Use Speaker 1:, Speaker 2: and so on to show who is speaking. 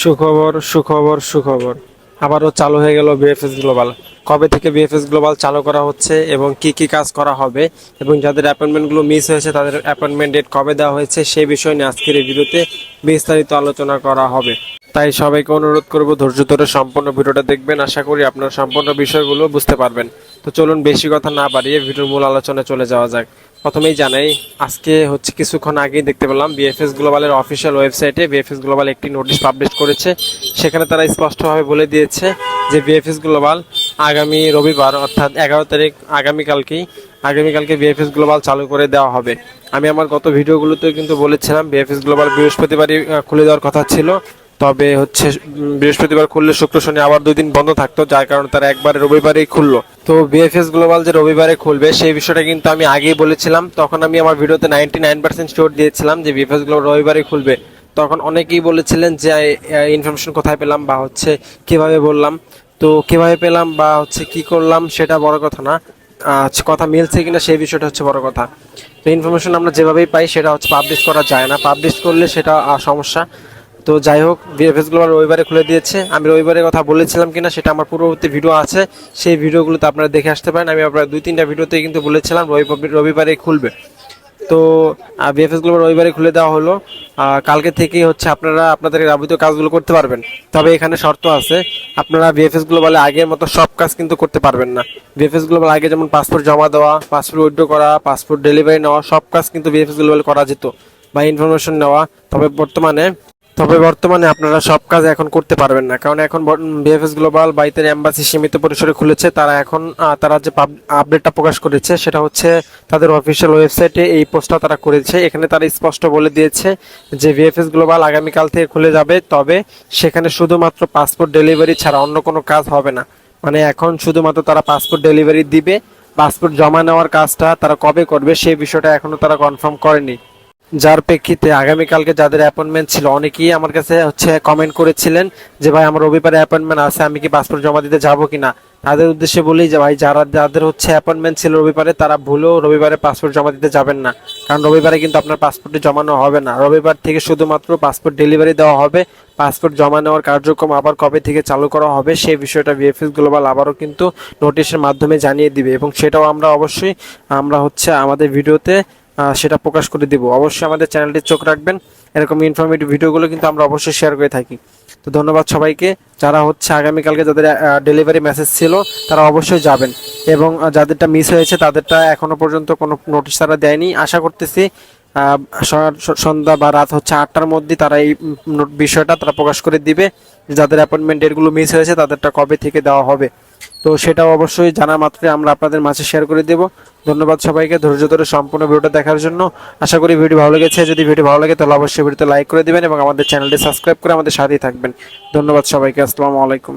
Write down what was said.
Speaker 1: সুখবর সুখবর সুখবর। আবারও চালু হয়ে গেল বিএফএস গ্লোবাল কবে থেকে বিএফএস গ্লোবাল চালু করা হচ্ছে এবং কি কি কাজ করা হবে এবং যাদের অ্যাপয়েন্টমেন্টগুলো মিস হয়েছে, তাদের অ্যাপয়েন্টমেন্ট ডেট কবে দেওয়া হয়েছে সেই বিষয় নিয়ে আজকের এই ভিডিওতে বিস্তারিত আলোচনা করা হবে। তাই সবাইকে অনুরোধ করব ধৈর্য ধরে সম্পূর্ণ ভিডিওটা দেখবেন। আশা করি আপনারা সম্পূর্ণ বিষয়গুলো বুঝতে পারবেন। তো চলুন বেশি কথা না বাড়িয়ে ভিডিওর মূল আলোচনায় চলে যাওয়া যাক। প্রথমেই জানাই, আজকে হচ্ছে কিছুক্ষণ আগেই দেখতে পেলাম বিএফএস গ্লোবালের অফিসিয়াল ওয়েবসাইটে বিএফএস গ্লোবাল একটি নোটিশ পাবলিশ করেছে। সেখানে তারা স্পষ্টভাবে বলে দিয়েছে যে বিএফএস গ্লোবাল আগামী রবিবার, অর্থাৎ এগারো তারিখ আগামীকালকেই, আগামীকালকে বিএফএস গ্লোবাল চালু করে দেওয়া হবে। আমি আমার গত ভিডিওগুলোতে কিন্তু বলেছিলাম বিএফএস গ্লোবাল বৃহস্পতিবারই খুলে দেওয়ার কথা ছিল। তবে হচ্ছে বৃহস্পতিবার খুললে শুক্র শনি আবার দুই দিন বন্ধ থাকতো, যার কারণে তারা একবারে রবিবারেই খুললো। তো বিএফএস গ্লোবাল যে রবিবারে খুলবে, সেই বিষয়টা কিন্তু আমি আগেই বলেছিলাম। তখন আমি আমার ভিডিওতে নাইনটি নাইন পার্সেন্ট শিওর দিয়েছিলাম যে বিএফএস গ্লোবাল রবিবারে খুলবে। তখন অনেকেই বলেছিলেন যে ইনফরমেশন কোথায় পেলাম বা হচ্ছে কীভাবে বললাম। তো কীভাবে পেলাম বা হচ্ছে কি করলাম সেটা বড় কথা না। কথা মিলছে কিনা সেই বিষয়টা হচ্ছে বড় কথা। তো ইনফরমেশন আমরা যেভাবেই পাই সেটা হচ্ছে পাবলিশ করা যায় না। পাবলিশ করলে সেটা সমস্যা। তো যাই হোক বিএফএস গ্লোবাল রবিবারে খুলে দিয়েছে। আমি রবিবারের কথা বলেছিলাম কিনা সেটা আমার পূর্ববর্তী ভিডিও আছে। সেই ভিডিওগুলোতে আপনারা দেখে আসতে পারেন। আমি আপনার দুই, তিনটা ভিডিওতে কিন্তু বলেছিলাম, রবি- রবিবারে খুলবে। তো বিএফএস গ্লোবাল রবিবারে খুলে দেওয়া হলো। কালকে থেকেই হচ্ছে আপনারা আপনাদের যাবতীয় কাজগুলো করতে পারবেন। তবে এখানে শর্ত আছে, আপনারা বিএফএস গ্লোবালে আগের মতো সব কাজ কিন্তু করতে পারবেন না। বিএফএস গ্লোবাল আগে যেমন পাসপোর্ট জমা দেওয়া পাসপোর্ট উইথড্র করা পাসপোর্ট ডেলিভারি নেওয়া, সব কাজ কিন্তু বিএফএস গ্লোবাল করা যেত বা ইনফরমেশন নেওয়া। তবে বর্তমানে তবে বর্তমানে আপনারা সব কাজ এখন করতে পারবেন না। কারণ এখন বিএফএস গ্লোবাল বাইতের এম্বাসি সীমিত পরিসরে খুলেছে। তারা এখন তারা যে আপডেটটা প্রকাশ করেছে, সেটা হচ্ছে তাদের অফিসিয়াল ওয়েবসাইটে এই পোস্টটা তারা করেছে। এখানে তারা স্পষ্ট বলে দিয়েছে যে ভিএফএস গ্লোবাল আগামীকাল থেকে খুলে যাবে। তবে সেখানে শুধুমাত্র পাসপোর্ট ডেলিভারি ছাড়া অন্য কোনো কাজ হবে না। মানে এখন শুধুমাত্র তারা পাসপোর্ট ডেলিভারি দিবে। পাসপোর্ট জমা নেওয়ার কাজটা তারা কবে করবে সেই বিষয়টা এখনও তারা কনফার্ম করেনি। যার প্রেক্ষিতে আগামীকালকে যাদের অ্যাপয়েন্টমেন্ট ছিল, অনেকেই আমার কাছে হচ্ছে কমেন্ট করেছিলেন যে, ভাই, আমার রবিবারে অ্যাপয়েন্টমেন্ট আছে, আমি কি পাসপোর্ট জমা দিতে যাব কিনা? তাদের উদ্দেশ্যে বলি যে, ভাই, যারা, যাদের হচ্ছে অ্যাপয়েন্টমেন্ট ছিল রবিবারে, তারা ভুলেও রবিবারে পাসপোর্ট জমা দিতে যাবেন না। কারণ রবিবারে কিন্তু আপনার পাসপোর্টটি জমানো হবে না। রবিবার থেকে শুধুমাত্র পাসপোর্ট ডেলিভারি দেওয়া হবে। পাসপোর্ট জমা নেওয়ার কার্যক্রম আবার কবে থেকে চালু করা হবে সেই বিষয়টা বিএফএস গ্লোবাল আবারও কিন্তু নোটিশের মাধ্যমে জানিয়ে দিবে। এবং সেটাও আমরা অবশ্যই, আমরা হচ্ছে আমাদের ভিডিওতে সেটা প্রকাশ করে দিব। অবশ্যই আমাদের চ্যানেলটি চোখ রাখবেন। এরকম ইনফরমেটিভ ভিডিওগুলো কিন্তু আমরা অবশ্যই শেয়ার করে থাকি। তো ধন্যবাদ সবাইকে। যারা হচ্ছে আগামীকালকে যাদের ডেলিভারি মেসেজ ছিল, তারা অবশ্যই যাবেন। এবং যাদেরটা মিস হয়েছে, তাদেরটা এখনও পর্যন্ত কোনো নোটিশ তারা দেয়নি। আশা করতেছি সন্ধ্যা বা রাত হচ্ছে আটটার মধ্যে তারা এই বিষয়টা তারা প্রকাশ করে দিবে। যাদের অ্যাপয়েন্টমেন্ট ডেটগুলো মিস হয়েছে, তাদেরটা কবে থেকে দেওয়া হবে? তো সেটাও অবশ্যই জানা মাত্রই আমরা আপনাদের মাঝে শেয়ার করে দেব। ধন্যবাদ সবাইকে, ধৈর্য ধরে সম্পূর্ণ ভিডিওটা দেখার জন্য। আশা করি ভিডিও ভালো লেগেছে। যদি ভিডিও ভালো লাগে, তাহলে অবশ্যই ভিডিওতে লাইক করে দেবেন এবং আমাদের চ্যানেলটি সাবস্ক্রাইব করে আমাদের সাথেই থাকবেন। ধন্যবাদ সবাইকে, আসসালামু আলাইকুম।